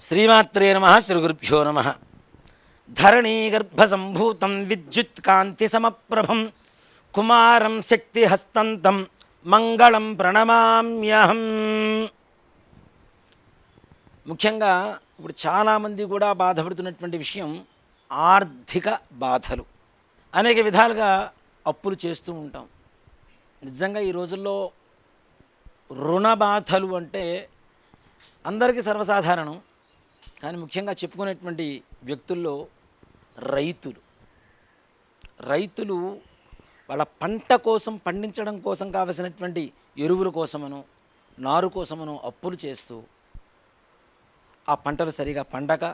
శ్రీమాత్రే నమ శ్రీగురుభ్యో నమ. ధరణీగర్భసంభూతం విద్యుత్కాంతిసమప్రభం కుమారం శక్తిహస్తంతం మంగళం ప్రణమామ్యహం. ముఖ్యంగా ఇప్పుడు చాలామంది కూడా బాధపడుతున్నటువంటి విషయం ఆర్థిక బాధలు. అనేక విధాలుగా అప్పులు చేస్తూ ఉంటాం. నిజంగా ఈ రోజుల్లో రుణ బాధలు అంటే అందరికీ సర్వసాధారణం. కానీ ముఖ్యంగా చెప్పుకునేటువంటి వ్యక్తుల్లో రైతులు. రైతులు వాళ్ళ పంట కోసం పండించడం కోసం కావలసినటువంటి ఎరువుల కోసమనో నారు కోసమనో అప్పులు చేస్తూ ఆ పంటలు సరిగా పండక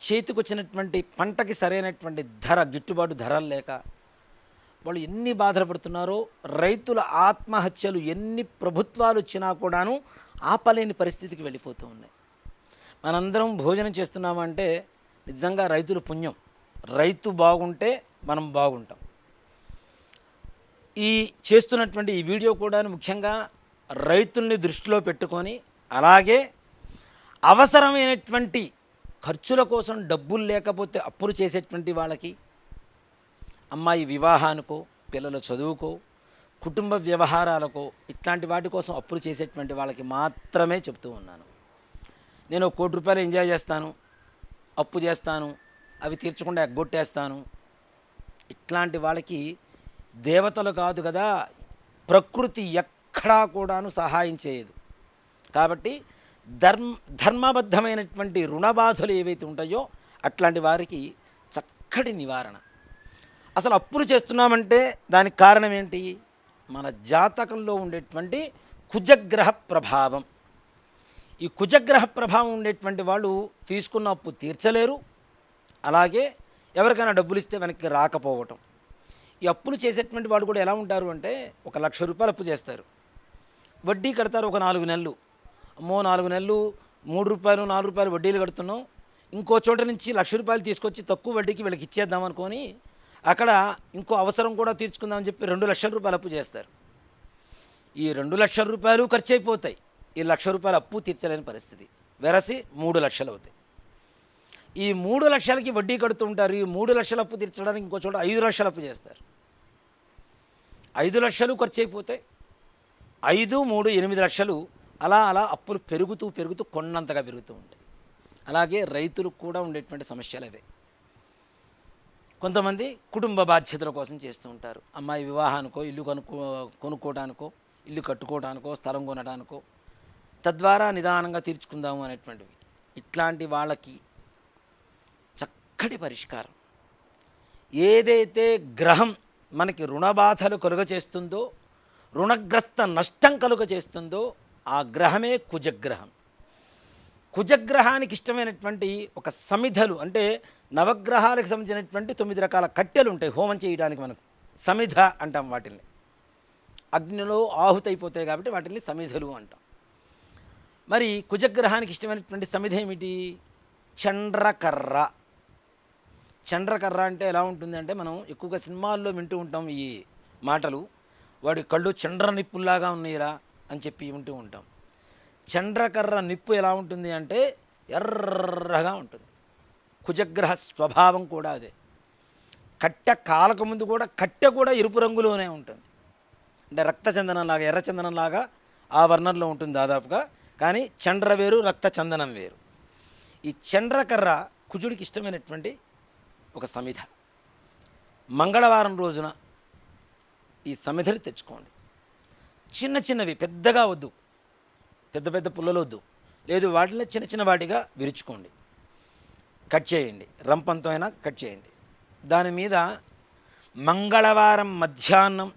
చేతికొచ్చినటువంటి పంటకి సరైనటువంటి ధర గిట్టుబాటు ధరలు లేక వాళ్ళు ఎన్ని బాధలు పడుతున్నారో రైతుల ఆత్మహత్యలు ఎన్ని ప్రభుత్వాలు వచ్చినా కూడాను ఆపలేని పరిస్థితికి వెళ్ళిపోతూ ఉన్నాయి. మనందరం భోజనం చేస్తున్నామంటే నిజంగా రైతుల పుణ్యం. రైతు బాగుంటే మనం బాగుంటాం. ఈ చేస్తున్నటువంటి ఈ వీడియో కూడా ముఖ్యంగా రైతుల్ని దృష్టిలో పెట్టుకొని అలాగే అవసరమైనటువంటి ఖర్చుల కోసం డబ్బులు లేకపోతే అప్పులు చేసేటువంటి వాళ్ళకి అమ్మాయి వివాహానికో పిల్లల చదువుకో కుటుంబ వ్యవహారాలకో ఇట్లాంటి వాటి కోసం అప్పులు చేసేటువంటి వాళ్ళకి మాత్రమే చెప్తూ ఉన్నాను. నేను ఒక కోటి రూపాయలు ఎంజాయ్ చేస్తాను అప్పు చేస్తాను అవి తీర్చకుండా ఎగ్గొట్టేస్తాను. ఇట్లాంటి వాళ్ళకి దేవతలు కాదు కదా ప్రకృతి ఎక్కడా కూడాను సహాయం చేయదు. కాబట్టి ధర్మ ధర్మబద్ధమైనటువంటి రుణబాధలు ఏవైతే ఉంటాయో అట్లాంటి వారికి చక్కటి నివారణ. అసలు అప్పులు చేస్తున్నామంటే దానికి కారణం ఏంటి? మన జాతకంలో ఉండేటువంటి కుజగ్రహ ప్రభావం. ఈ కుజగ్రహ ప్రభావం ఉండేటువంటి వాళ్ళు తీసుకున్న అప్పు తీర్చలేరు. అలాగే ఎవరికైనా డబ్బులు ఇస్తే వెనక్కి రాకపోవటం. ఈ అప్పులు చేసేటువంటి వాళ్ళు కూడా ఎలా ఉంటారు అంటే ఒక లక్ష రూపాయలు అప్పు చేస్తారు. వడ్డీ కడతారు ఒక నాలుగు నెలలు. అమ్మో నాలుగు నెలలు మూడు రూపాయలు నాలుగు రూపాయలు వడ్డీలు కడుతున్నాం. ఇంకో చోట నుంచి లక్ష రూపాయలు తీసుకొచ్చి తక్కువ వడ్డీకి వీళ్ళకి ఇచ్చేద్దాం అనుకొని అక్కడ ఇంకో అవసరం కూడా తీర్చుకుందామని చెప్పి రెండు లక్షల రూపాయలు అప్పు చేస్తారు. ఈ రెండు లక్షల రూపాయలు ఖర్చు అయిపోతాయి. ఈ లక్ష రూపాయలు అప్పు తీర్చలేని పరిస్థితి. వెరసి మూడు లక్షలు అవుతాయి. ఈ మూడు లక్షలకి వడ్డీ కడుతూ ఉంటారు. ఈ మూడు లక్షల అప్పు తీర్చడానికి ఇంకో చోట ఐదు లక్షల అప్పు చేస్తారు. ఐదు లక్షలు ఖర్చు అయిపోతాయి. ఐదు మూడు ఎనిమిది లక్షలు అలా అలా అప్పులు పెరుగుతూ పెరుగుతూ కొన్నంతగా పెరుగుతూ ఉంటాయి. అలాగే రైతులకు కూడా ఉండేటువంటి సమస్యలు అవే. కొంతమంది కుటుంబ బాధ్యతల కోసం చేస్తూ ఉంటారు. అమ్మాయి వివాహానికో ఇల్లు కొనుక్కో కొనుక్కోవడానికో ఇల్లు కట్టుకోవడానికో స్థలం కొనడానికో తద్వారా నిదానంగా తీర్చుకుందాము అనేటువంటివి. ఇట్లాంటి వాళ్ళకి చక్కటి పరిష్కారం. ఏదైతే గ్రహం మనకి రుణబాధలు కలుగ చేస్తుందో రుణగ్రస్త నష్టం కలుగ చేస్తుందో ఆ గ్రహమే కుజగ్రహం. కుజగ్రహానికి ఇష్టమైనటువంటి ఒక సమిధలు అంటే నవగ్రహాలకు సంబంధించినటువంటి తొమ్మిది రకాల కట్టెలు ఉంటాయి హోమం చేయడానికి మనకు. సమిధ అంటాం వాటిని అగ్నిలో ఆహుతైపోతాయి కాబట్టి వాటిని సమిధలు అంటాం. మరి కుజగ్రహానికి ఇష్టమైనటువంటి సమిధ ఏమిటి? చండ్రకర్ర చండ్రకర్ర అంటే ఎలా ఉంటుంది అంటే మనం ఎక్కువగా సినిమాల్లో వింటూ ఉంటాం ఈ మాటలు. వాడి కళ్ళు చండ్ర నిప్పుల్లాగా ఉన్నాయిరా అని చెప్పి వింటూ ఉంటాం. చండ్రకర్ర నిప్పు ఎలా ఉంటుంది అంటే ఎర్రగా ఉంటుంది. కుజగ్రహ స్వభావం కూడా అదే. కట్టె కాలక ముందు కూడా కట్టె కూడా ఎరుపు రంగులోనే ఉంటుంది. అంటే రక్తచందనంలాగా ఎర్రచందనంలాగా ఆ వర్ణంలో ఉంటుంది దాదాపుగా. కానీ చండ్ర వేరు రక్త చందనం వేరు. ఈ చండ్రకర్ర కుజుడికి ఇష్టమైనటువంటి ఒక సమిధ. మంగళవారం రోజున ఈ సమిధని తెచ్చుకోండి. చిన్న చిన్నవి పెద్దగా వద్దు. పెద్ద పెద్ద పుల్లలు వద్దు. లేదు వాటిని చిన్న చిన్న వాటిగా విరుచుకోండి. కట్ చేయండి. రంపంతో అయినా కట్ చేయండి. దాని మీద మంగళవారం మధ్యాహ్నం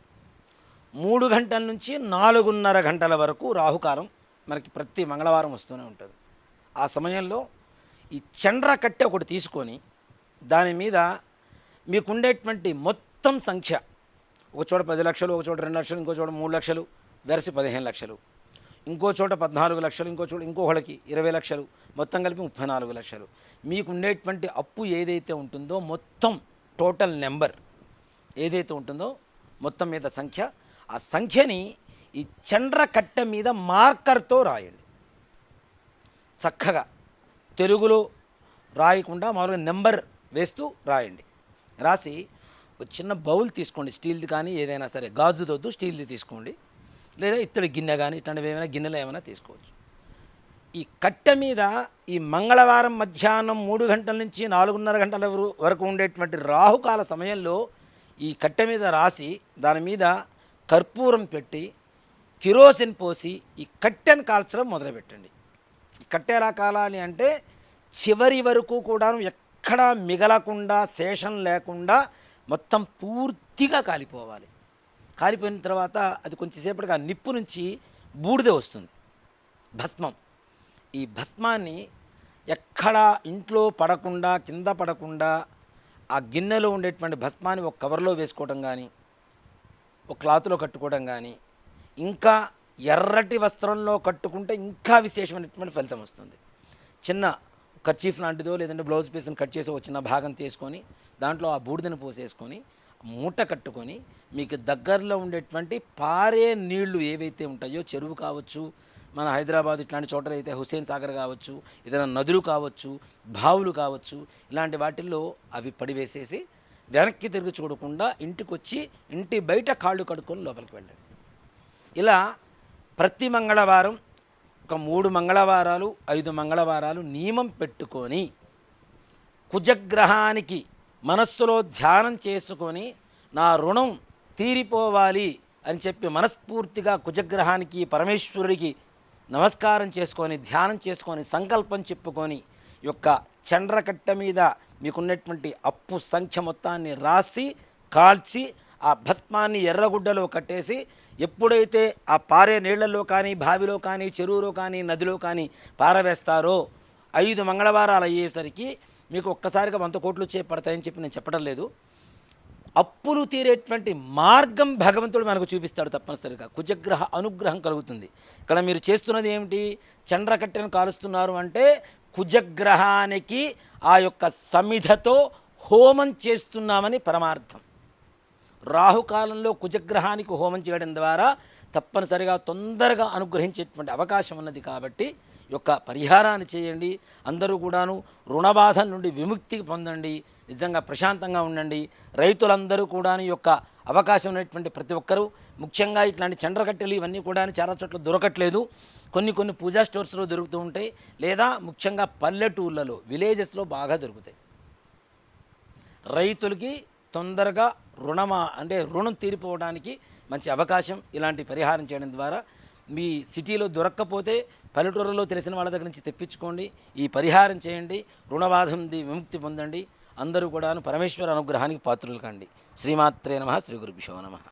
మూడు గంటల నుంచి నాలుగున్నర గంటల వరకు రాహుకాలం మనకి ప్రతి మంగళవారం వస్తూనే ఉంటుంది. ఆ సమయంలో ఈ చండ్ర కట్టె ఒకటి తీసుకొని దాని మీద మీకు ఉండేటువంటి మొత్తం సంఖ్య ఒక చోట పది లక్షలు ఒక చోట రెండు లక్షలు ఇంకో చోట మూడు లక్షలు వెరసి పదిహేను లక్షలు. ఇంకో చోట పద్నాలుగు లక్షలు ఇంకో చోట ఇంకోహళ్ళకి ఇరవై లక్షలు మొత్తం కలిపి ముప్పై నాలుగు లక్షలు. మీకు ఉండేటువంటి అప్పు ఏదైతే ఉంటుందో మొత్తం టోటల్ నెంబర్ ఏదైతే ఉంటుందో మొత్తం మీద సంఖ్య ఆ సంఖ్యని ఈ చండ్ర కట్టె మీద మార్కర్తో రాయండి. చక్కగా తెలుగులో రాయకుండా మామూలుగా నెంబర్ వేస్తూ రాయండి. రాసి ఒక చిన్న బౌల్ తీసుకోండి స్టీల్ది కానీ ఏదైనా సరే గాజుదొద్దు స్టీల్ది తీసుకోండి. లేదా ఇత్తడి గిన్నె కానీ ఇట్లాంటివి ఏమైనా గిన్నెలు ఏమైనా తీసుకోవచ్చు. ఈ కట్టె మీద ఈ మంగళవారం మధ్యాహ్నం మూడు గంటల నుంచి నాలుగున్నర గంటల వరకు ఉండేటువంటి రాహుకాల సమయంలో ఈ కట్టె మీద రాసి దాని మీద కర్పూరం పెట్టి కిరోసిన్ పోసి ఈ కట్టెను కాల్చడం మొదలుపెట్టండి. కట్టె ఎలా కాలాలి అంటే చివరి వరకు కూడా ఎక్కడా మిగలకుండా శేషం లేకుండా మొత్తం పూర్తిగా కాలిపోవాలి. కాలిపోయిన తర్వాత అది కొంచెంసేపటికి ఆ నిప్పు నుంచి బూడిద వస్తుంది. భస్మం. ఈ భస్మాన్ని ఎక్కడ ఇంట్లో పడకుండా కింద పడకుండా ఆ గిన్నెలో ఉండేటువంటి భస్మాన్ని ఒక కవర్లో వేసుకోవడం కానీ ఒక క్లాత్లో కట్టుకోవడం కానీ ఇంకా ఎర్రటి వస్త్రంలో కట్టుకుంటే ఇంకా విశేషమైనటువంటి ఫలితం వస్తుంది. చిన్న కర్చీఫ్ లాంటిదో లేదంటే బ్లౌజ్ పీస్ని కట్ చేసి ఒక చిన్న భాగం తీసుకొని దాంట్లో ఆ బూడిదను పోసేసుకొని మూట కట్టుకొని మీకు దగ్గరలో ఉండేటువంటి పారే నీళ్ళు ఏవైతే ఉంటాయో చెరువు కావచ్చు మన హైదరాబాద్ ఇట్లాంటి చోట్ల అయితే హుస్సేన్ సాగర్ కావచ్చు ఏదైనా నదులు కావచ్చు బావులు కావచ్చు ఇలాంటి వాటిల్లో అవి పడివేసేసి వెనక్కి తిరిగి చూడకుండా ఇంటికి వచ్చి ఇంటి బయట కాళ్ళు కడుక్కొని లోపలికి వెళ్ళండి. ఇలా ప్రతి మంగళవారం ఒక మూడు మంగళవారాలు ఐదు మంగళవారాలు నియమం పెట్టుకొని కుజగ్రహానికి మనస్సులో ధ్యానం చేసుకొని నా రుణం తీరిపోవాలి అని చెప్పి మనస్ఫూర్తిగా కుజగ్రహానికి పరమేశ్వరుడికి నమస్కారం చేసుకొని ధ్యానం చేసుకొని సంకల్పం చెప్పుకొని యొక్క చండ్రకట్ట మీద మీకున్నటువంటి అప్పు సంఖ్య మొత్తాన్ని రాసి కాల్చి ఆ భస్మాన్ని ఎర్రగుడ్డలో కట్టేసి ఎప్పుడైతే ఆ పారే నీళ్ళలో కానీ బావిలో కానీ చెరువులో కానీ నదిలో కానీ పారవేస్తారో ఐదు మంగళవారాలు అయ్యేసరికి మీకు ఒక్కసారిగా వంద కోట్లు వచ్చే పడతాయని చెప్పి నేను చెప్పడం లేదు. అప్పులు తీరేటువంటి మార్గం భగవంతుడు మనకు చూపిస్తాడు తప్పనిసరిగా. కుజగ్రహ అనుగ్రహం కలుగుతుంది. ఇక్కడ మీరు చేస్తున్నది ఏమిటి? చండ్రకట్టెను కాలుస్తున్నారు అంటే కుజగ్రహానికి ఆ యొక్క సమిధతో హోమం చేస్తున్నామని పరమార్థం. రాహుకాలంలో కుజగ్రహానికి హోమం చేయడం ద్వారా తప్పనిసరిగా తొందరగా అనుగ్రహించేటువంటి అవకాశం ఉన్నది కాబట్టి యొక్క పరిహారాన్ని చేయండి. అందరూ కూడాను రుణబాధ నుండి విముక్తి పొందండి. నిజంగా ప్రశాంతంగా ఉండండి. రైతులందరూ కూడా ఈ యొక్క అవకాశం ఉన్నటువంటి ప్రతి ఒక్కరూ ముఖ్యంగా ఇట్లాంటి చండ్రకట్టెలు ఇవన్నీ కూడా చాలా చోట్ల దొరకట్లేదు. కొన్ని కొన్ని పూజా స్టోర్స్లో దొరుకుతూ ఉంటాయి. లేదా ముఖ్యంగా పల్లెటూళ్ళలో విలేజెస్లో బాగా దొరుకుతాయి. రైతులకి తొందరగా రుణమా అంటే రుణం తీరిపోవడానికి మంచి అవకాశం ఇలాంటి పరిహారం చేయడం ద్వారా మీ సిటీలో దొరక్కపోతే పల్లెటూరులో తెలిసిన వాళ్ళ దగ్గర నుంచి తెప్పించుకోండి. ఈ పరిహారం చేయండి. రుణబాధం విముక్తి పొందండి. అందరూ కూడాను పరమేశ్వర అనుగ్రహానికి పాత్రులు కండి శ్రీమాత్రే నమ. శ్రీ గురుభ్యో నమ.